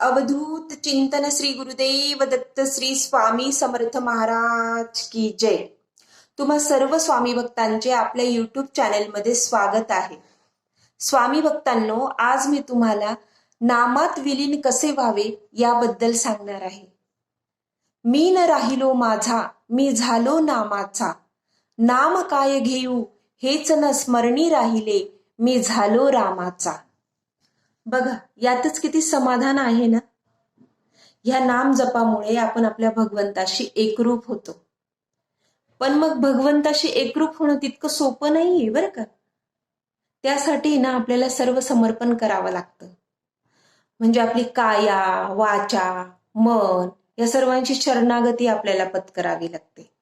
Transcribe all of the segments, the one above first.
अवधूत चिंतन श्री गुरुदेव दत्त श्री स्वामी समर्थ महाराज की जय. तुम्हा सर्व स्वामी भक्तांचे आपल्या युट्यूब चॅनेलमध्ये स्वागत आहे. स्वामी भक्तांनो आज मी तुम्हाला नामात विलीन कसे व्हावे याबद्दल सांगणार आहे. मी न राहिलो माझा मी झालो नामाचा. नाम काय घेऊ हेच न स्मरणी राहिले मी झालो रामाचा. बघा यातच किती समाधान आहे ना? ह्या नाम जपामुळे आपण आपल्या भगवंताशी एकरूप होतो. पण मग भगवंताशी एकरूप होणं तितकं सोपं नाहीये बरं का? त्यासाठी ना आपल्याला सर्व समर्पण करावं लागतं. म्हणजे आपली काया वाचा मन या सर्वांची शरणागती आपल्याला पत्करावी लागते.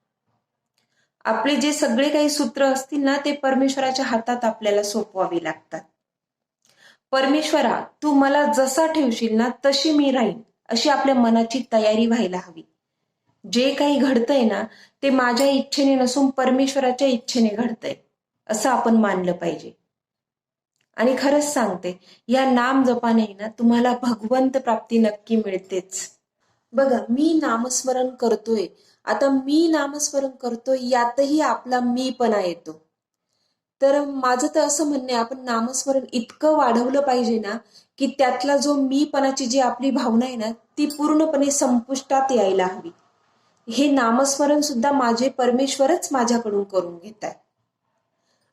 आपले जे सगळे काही सूत्र असतील ना ते परमेश्वराच्या हातात आपल्याला सोपवावी लागतात. परमेश्वरा तू मला जसा ठेवशील ना तशी मी राहीन अशी आपल्या मनाची तयारी व्हायला हवी. जे काही घडतंय ना ते माझ्या इच्छेने नसून परमेश्वराच्या इच्छेने घडतंय असं आपण मानलं पाहिजे. आणि खरंच सांगते या नाम जपाने ना तुम्हाला भगवंत प्राप्ती नक्की मिळतेच. बघा मी नामस्मरण करतोय. आता मी नामस्मरण करतोय यातही आपला मीपणा येतो. तर माझं तर असं म्हणणं आहे आपण नामस्मरण इतकं वाढवलं पाहिजे ना की त्यातला जो मीपणाची जी आपली भावना आहे ना ती पूर्णपणे संपुष्टात यायला हवी. हे नामस्मरण सुद्धा माझे परमेश्वरच माझ्याकडून करून घेत आहे.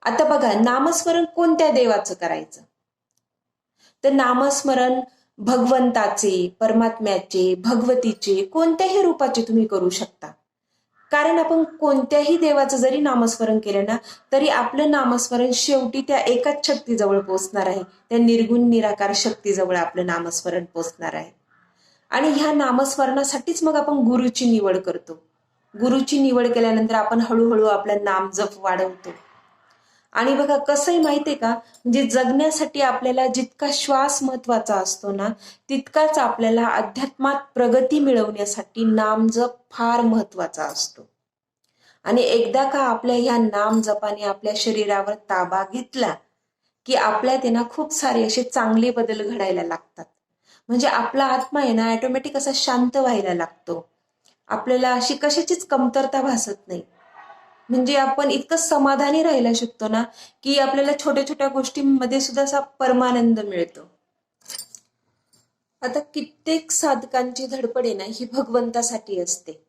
आता बघा नामस्मरण कोणत्या देवाचं करायचं? तर नामस्मरण भगवंताचे परमात्म्याचे भगवतीचे कोणत्याही रूपाचे तुम्ही करू शकता. कारण आपण कोणत्याही देवाचं जरी नामस्मरण केलं ना तरी आपलं नामस्मरण शेवटी त्या एकाच शक्तीजवळ पोचणार आहे. त्या निर्गुण निराकार शक्तीजवळ आपलं नामस्मरण पोचणार आहे. आणि ह्या नामस्मरणासाठीच मग आपण गुरुची निवड करतो. गुरुची निवड केल्यानंतर आपण हळूहळू आपलं नाम जप वाढवतो. आणि बघा कसंही माहितीये का? म्हणजे जगण्यासाठी आपल्याला जितका श्वास महत्त्वाचा असतो ना तितकाच आपल्याला अध्यात्मात प्रगती मिळवण्यासाठी नाम जप फार महत्त्वाचा असतो. आणि एकदा का आपल्या ह्या नामजपाने आपल्या शरीरावर ताबा घेतला की आपल्यात ना खूप सारे असे चांगले बदल घडायला लागतात. म्हणजे आपला आत्मा आहे ना ऑटोमॅटिक असा शांत व्हायला लागतो. आपल्याला अशी कशाचीच कमतरता भासत नाही. म्हणजे आपण इतकं समाधानी राहायला शकतो ना की आपल्याला छोट्या छोट्या गोष्टींमध्ये सुद्धा असा परमानंद मिळतो. आता कित्येक साधकांची धडपड आहे ना ही भगवंतासाठी असते.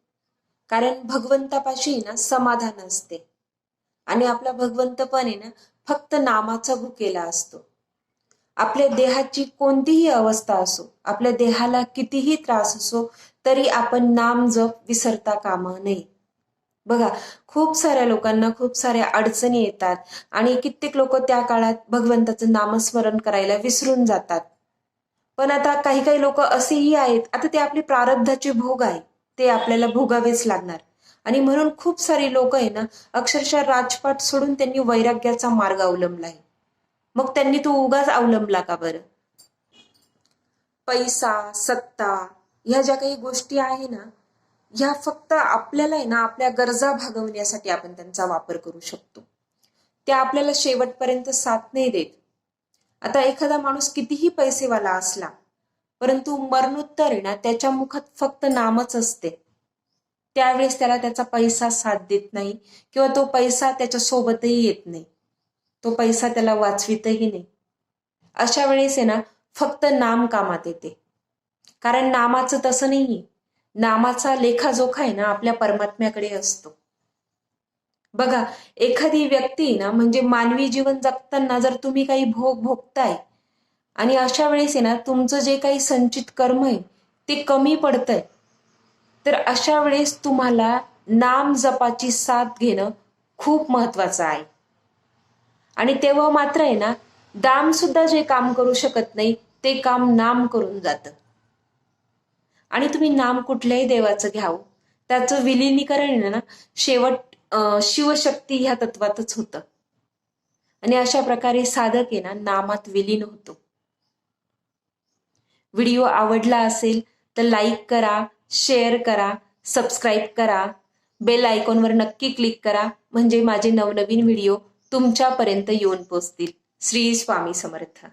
कारण भगवंतापाशी ना समाधान असते. आणि आपला भगवंत पण आहे ना फक्त नामाचा भुकेला असतो. आपल्या देहाची कोणतीही अवस्था असो आपल्या देहाला कितीही त्रास असो तरी आपण नाम जप विसरता कामा नये. बघा खूप साऱ्या लोकांना खूप साऱ्या अडचणी येतात आणि कित्येक लोक त्या काळात भगवंताचं नामस्मरण करायला विसरून जातात. पण आता काही काही लोक असेही आहेत आता ते आपली प्रारब्धाचे भोग आहे ते आपल्याला भोगावेच लागणार. आणि म्हणून खूप सारी लोक आहे ना अक्षरशः राजपाट सोडून त्यांनी वैराग्याचा मार्ग अवलंबला आहे. मग त्यांनी तो उगाच अवलंबला का बरं? पैसा सत्ता ह्या ज्या काही गोष्टी आहे ना ह्या फक्त आपल्याला आहे ना आपल्या गरजा भागवण्यासाठी आपण त्यांचा वापर करू शकतो. त्या आपल्याला शेवटपर्यंत साथ नाही देत. आता एखादा माणूस कितीही पैसेवाला असला परंतु मरणोत्तर आहे ना त्याच्या मुखात फक्त नामच असते. त्यावेळेस त्याला त्याचा पैसा साथ देत नाही किंवा तो पैसा त्याच्या सोबतही येत नाही. तो पैसा त्याला वाचवितही नाही. अशा वेळेस आहे ना फक्त नाम कामात येते. कारण नामाचं तसं नाहीये. नामाचा लेखाजोखा आहे ना आपल्या परमात्म्याकडे असतो. बघा एखादी व्यक्ती ना म्हणजे मानवी जीवन जगताना जर तुम्ही काही भोग भोगताय आणि अशा वेळेस आहे ना तुमचं जे काही संचित कर्म आहे ते कमी पडतंय. तर अशा वेळेस तुम्हाला नाम जपाची साथ घेणं खूप महत्वाचं आहे. आणि तेव्हा मात्र आहे ना दाम सुद्धा जे काम करू शकत नाही ते काम नाम करून जातं. आणि तुम्ही नाम कुठल्याही देवाचं घ्यावं. त्याचं विलिनीकरण ना शेवट शिवशक्ती ह्या तत्वातच होतं. आणि अशा प्रकारे साधक आहे ना नामात विलीन होतो. व्हिडिओ आवडला असेल तर लाईक करा शेअर करा सबस्क्राईब करा. बेल आयकॉनवर नक्की क्लिक करा म्हणजे माझे नवनवीन व्हिडिओ तुमच्यापर्यंत येऊन पोचतील श्री स्वामी समर्थ.